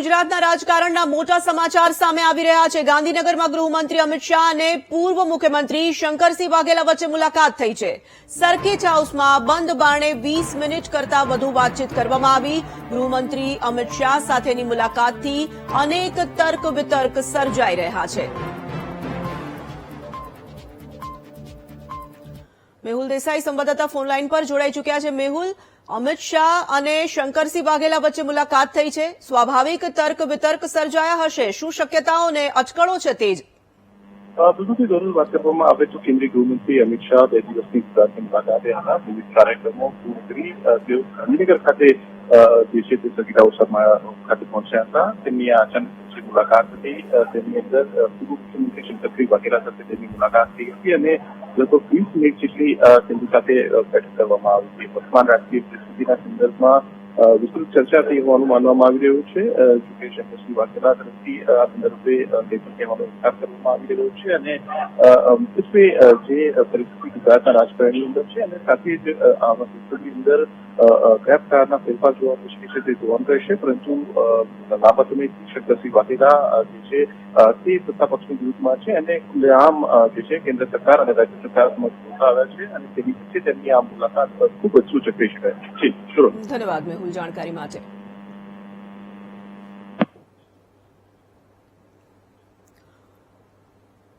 ગુજરાતના રાજકારણના મોટા સમાચાર સામે આવી રહ્યા છે. ગાંધીનગરમાં ગૃહમંત્રી અમિત શાહ અને પૂર્વ મુખ્યમંત્રી શંકરસિંહ વાઘેલા વચ્ચે મુલાકાત થઈ છે. સર્કિટ હાઉસમાં બંધ બારણે વીસ મિનિટ કરતા વધુ વાતચીત કરવામાં આવી. ગૃહમંત્રી અમિત શાહ સાથેની મુલાકાતથી અનેક તર્ક વિતર્ક સર્જાઈ રહ્યા છે. મેહુલ દેસાઈ સંવાદદાતા ફોનલાઈન પર જોડાઈ ચૂક્યા છે. મેહુલ, અમિત શાહ અને શંકરસિંહ વાઘેલા વચ્ચે મુલાકાત થઈ છે. સ્વાભાવિક તર્ક વિતર્ક સર્જાયા હશે. શું શક્યતાઓ અને અટકળો છે તે જ બિલકુલ જરૂર વાત કરવામાં આવે તો કેન્દ્રીય ગૃહમંત્રી અમિત શાહ બે દિવસની ગુજરાતની મુલાકાતે હતા વિવિધ કાર્યક્રમો પૂર્ણ કરી તેઓ ગાંધીનગર ખાતે જે છે તે સગીરાઓ શર્મા ખાતે પહોંચ્યા હતા. તેમની આ અચાનક મુલાકાત હતી. તેમની અંદર પૂર્વ મુખ્યમંત્રી શંકરસિંહ વાઘેલા સાથે તેમની મુલાકાત થઈ હતી અને લગભગ વીસ મિનિટ જેટલી તેમની સાથે બેઠક કરવામાં આવી હતી વર્તમાન રાજકીય પરિસ્થિતિના સંદર્ભમાં વિસ્તૃત ચર્ચા થઈ હોવાનું માનવામાં આવી રહ્યું છે. અ, જો કે શંકરસિંહ વાઘેલા તરફથી આ સંદર્ભે તે પણ કહેવાનો વિચાર કરવામાં આવી રહ્યો છે. અને મુખ્યત્વે જે પરિસ્થિતિ ગુજરાતના રાજકારણની અંદર છે અને સાથે જ આ પરિસ્થિતિની અંદર કયા પ્રકારના ફેરફાર જોવા મળશે છે તે જોવાનું રહેશે. પરંતુ લાંબા શંકરસિંહ વાઘેલા જે છે તે સત્તા પક્ષની વિરુદ્ધમાં છે અને ખુલ્લેઆમ જે છે કેન્દ્ર સરકાર અને રાજ્ય સરકાર સમક્ષ આવ્યા છે અને તેની વચ્ચે તેમની આ મુલાકાત ખૂબ જ સૂચક કહી શકાય. છે ધન્યવાદ મેહુલ, જાણકારી માટે.